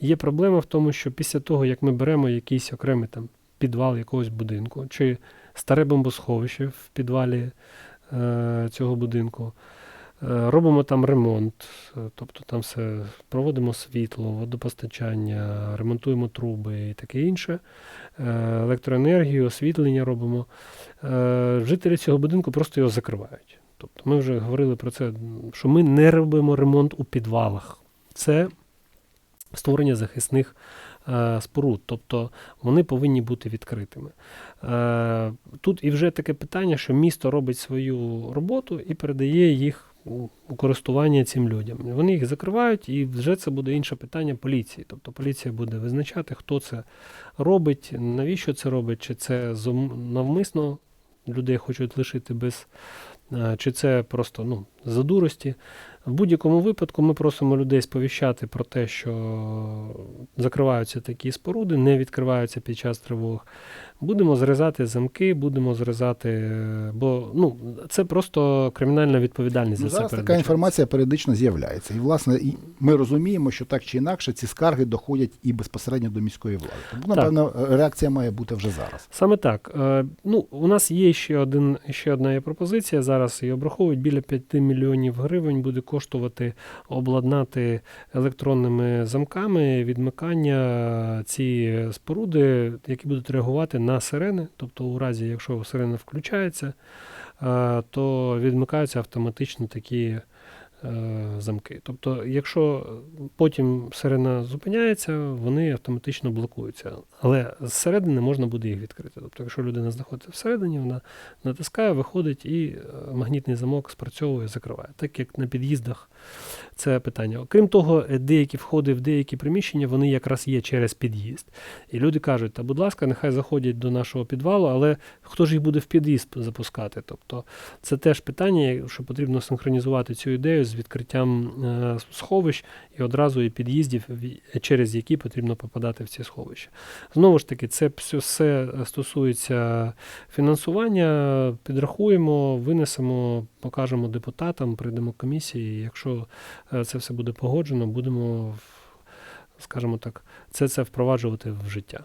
Є проблема в тому, що після того, як ми беремо якийсь окремий там підвал якогось будинку, чи старе бомбосховище в підвалі е, цього будинку, е, робимо там ремонт, е, тобто там все проводимо світло, водопостачання, ремонтуємо труби і таке інше, е, електроенергію, освітлення робимо. Е, Жителі цього будинку просто його закривають. Тобто ми вже говорили про це, що ми не робимо ремонт у підвалах. Це створення захисних е, споруд, тобто вони повинні бути відкритими. Е, Тут і вже таке питання, що місто робить свою роботу і передає їх у користування цим людям. Вони їх закривають, і вже це буде інше питання поліції. Тобто поліція буде визначати, хто це робить, навіщо це робить, чи це навмисно людей хочуть лишити без, е, чи це просто ну, за дурості. В будь-якому випадку ми просимо людей сповіщати про те, що закриваються такі споруди, не відкриваються під час тривог. Будемо зрізати замки, будемо зрізати, е, бо ну, це просто кримінальна відповідальність Ну, за це зараз така інформація періодично з'являється. І, власне, і ми розуміємо, що так чи інакше ці скарги доходять і безпосередньо до міської влади. Тому, напевно, реакція має бути вже зараз. Саме так. Е, Ну, у нас є ще, один, ще одна є пропозиція. Зараз її обраховують біля 5 мільйонів гривень буде коштувати обладнати електронними замками відмикання ці споруди, які будуть реагувати на сирени. Тобто, у разі, якщо сирена включається, то відмикаються автоматично такі. Е, Замки. Тобто, якщо потім сирена зупиняється, вони автоматично блокуються. Але зсередини можна буде їх відкрити. Тобто, якщо людина знаходиться всередині, вона натискає, виходить і е, магнітний замок спрацьовує, закриває. Так як на під'їздах це питання. Окрім того, деякі входи в деякі приміщення вони якраз є через під'їзд. І люди кажуть, та будь ласка, нехай заходять до нашого підвалу, але хто ж їх буде в під'їзд запускати? Тобто це теж питання, що потрібно синхронізувати цю ідею з відкриттям е, сховищ і одразу і під'їздів, через які потрібно попадати в ці сховища. Знову ж таки, це все- стосується фінансування. Підрахуємо, винесемо, покажемо депутатам, прийдемо комісії. Якщо це все буде погоджено, будемо, скажімо так, це це впроваджувати в життя.